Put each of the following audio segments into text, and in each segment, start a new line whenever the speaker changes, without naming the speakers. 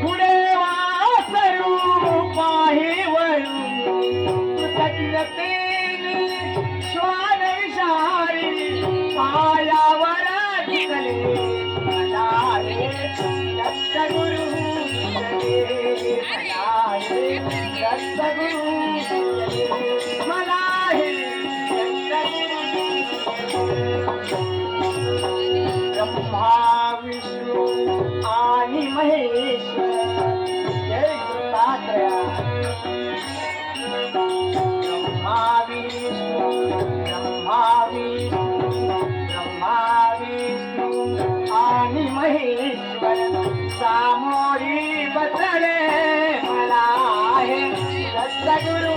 पुढे वासरू पाहिवरू कृतज्ञतेने श्वान विषारी पायावर दिसले दत्तगुरु दत्तगुरु मला हे दत्तगुरु ब्रह्मा महेश महेश्वर जय दत्तात्रया ब्रह्मा विष्णू ब्रह्मा विष्णू ब्रह्मा विष्णू आणि महेश्वर सामोरी बसले मला आहे दत्तगुरु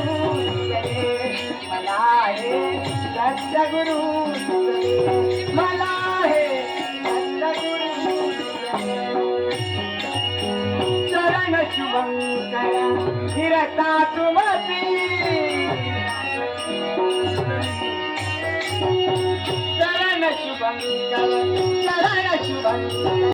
मला आहे दत्तगुरु फिरता तुमती चरण शुभंकर चरण शुभंकर।